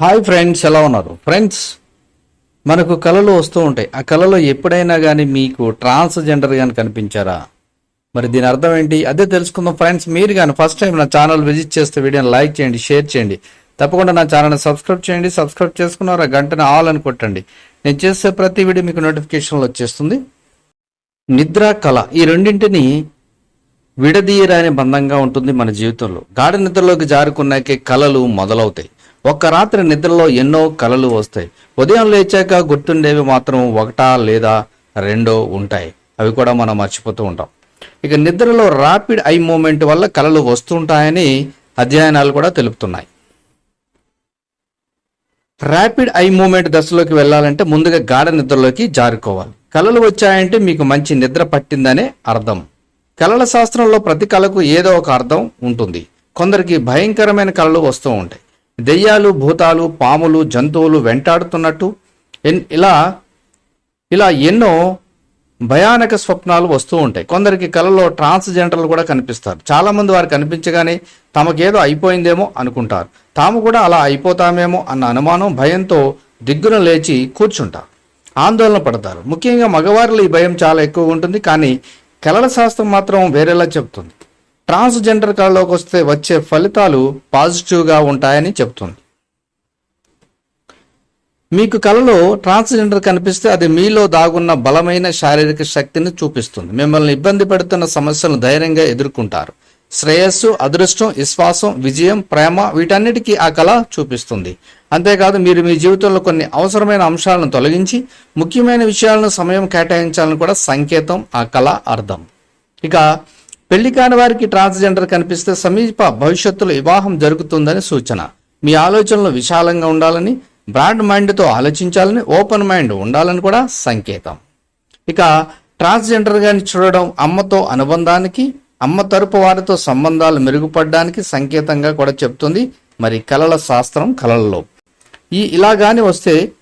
Hi friends ఎలా ఉన్నారు? Friends మనకు కళలు వస్తూ ఉంటాయి. ఆ కళలో ఎప్పుడైనా కానీ మీకు ట్రాన్స్జెండర్ కానీ కనిపించారా? మరి దీని అర్థం ఏంటి? అదే తెలుసుకుందాం ఫ్రెండ్స్ మీరు కానీ ఫస్ట్ టైం నా ఛానల్ విజిట్ చేస్తే వీడియోని లైక్ చేయండి షేర్ చేయండి. తప్పకుండా నా ఛానల్ని సబ్స్క్రైబ్ చేయండి. సబ్స్క్రైబ్ చేసుకున్నారా? ఆ గంటని ఆల్ అని కొట్టండి. నేను చేసే ప్రతి వీడియో మీకు నోటిఫికేషన్లు వచ్చేస్తుంది. నిద్ర కళ ఈ రెండింటిని విడదీయరాని బంధంగా ఉంటుంది మన జీవితంలో. గాఢ నిద్రలోకి జారుకున్నాకే కళలు మొదలవుతాయి. ఒక్క రాత్రి నిద్రలో ఎన్నో కళలు వస్తాయి. ఉదయం లేచాక గుర్తుండేవి మాత్రం ఒకటా లేదా రెండో ఉంటాయి. అవి కూడా మనం మర్చిపోతూ ఉంటాం. ఇక నిద్రలో ర్యాపిడ్ ఐ మూమెంట్ వల్ల కళలు వస్తుంటాయని అధ్యయనాలు కూడా తెలుపుతున్నాయి. ర్యాపిడ్ ఐ మూమెంట్ దశలోకి వెళ్ళాలంటే ముందుగా గాఢ నిద్రలోకి జారుకోవాలి. కళలు వచ్చాయంటే మీకు మంచి నిద్ర పట్టిందనే అర్థం. కళల శాస్త్రంలో ప్రతి కళకు ఏదో ఒక అర్థం ఉంటుంది. కొందరికి భయంకరమైన కళలు వస్తూ ఉంటాయి. దెయ్యాలు భూతాలు పాములు జంతువులు వెంటాడుతున్నట్టు ఇలా ఇలా ఎన్నో భయానక స్వప్నాలు వస్తూ ఉంటాయి. కొందరికి కలలో ట్రాన్స్జెండర్లు కూడా కనిపిస్తారు. చాలామంది వారు కనిపించగానే తమకేదో అయిపోయిందేమో అనుకుంటారు. తాము కూడా అలా అయిపోతామేమో అన్న అనుమానం భయంతో దిగ్గున లేచి కూర్చుంటారు. ఆందోళన పడతారు. ముఖ్యంగా మగవారిలో ఈ భయం చాలా ఎక్కువ ఉంటుంది. కానీ కలల శాస్త్రం మాత్రం వేరేలా చెప్తుంది ట్రాన్స్జెండర్ కళలోకి వస్తే వచ్చే ఫలితాలు పాజిటివ్గా ఉంటాయని చెప్తుంది మీకు కలలో ట్రాన్స్జెండర్ కనిపిస్తే అది మీలో దాగున్న బలమైన శారీరక శక్తిని చూపిస్తుంది. మిమ్మల్ని ఇబ్బంది పెడుతున్న సమస్యలను ధైర్యంగా ఎదుర్కొంటారు. శ్రేయస్సు అదృష్టం విశ్వాసం విజయం ప్రేమ వీటన్నిటికీ ఆ కళ చూపిస్తుంది. అంతేకాదు మీరు మీ జీవితంలో కొన్ని అవసరమైన అంశాలను తొలగించి ముఖ్యమైన విషయాలను సమయం కేటాయించాలని కూడా సంకేతం ఆ కళ అర్థం. ఇక పెళ్ళి కాని వారికి ట్రాన్స్జెండర్ కనిపిస్తే సమీప భవిష్యత్తులో వివాహం జరుగుతుందని సూచన. మీ ఆలోచనలు విశాలంగా ఉండాలని బ్రాడ్ మైండ్తో ఆలోచించాలని ఓపెన్ మైండ్ ఉండాలని కూడా సంకేతం. ఇక ట్రాన్స్జెండర్గాని చూడడం అమ్మతో అనుబంధానికి అమ్మ తరపు వారితో సంబంధాలు మెరుగుపడడానికి సంకేతంగా కూడా చెప్తుంది మరి కళల శాస్త్రం కళలలో. ఈ ఇలాగాని వస్తే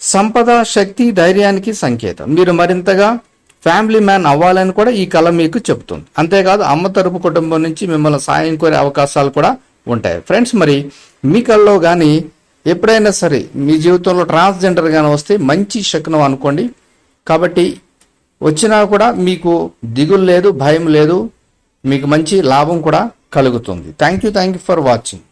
సంపద శక్తి ధైర్యానికి సంకేతం. మీరు మరింతగా ఫ్యామిలీ మ్యాన్ అవ్వాలని కూడా ఈ కళ మీకు చెబుతుంది. అంతేకాదు అమ్మ తరపు కుటుంబం నుంచి మిమ్మల్ని సాయం కోరే అవకాశాలు కూడా ఉంటాయి. ఫ్రెండ్స్ మరి మీ కళలో కానీ ఎప్పుడైనా సరే మీ జీవితంలో ట్రాన్స్జెండర్ గాని వస్తే మంచి శకునం అనుకోండి. కాబట్టి వచ్చినా కూడా మీకు దిగులు లేదు భయం లేదు మీకు మంచి లాభం కూడా కలుగుతుంది. Thank you thank you for watching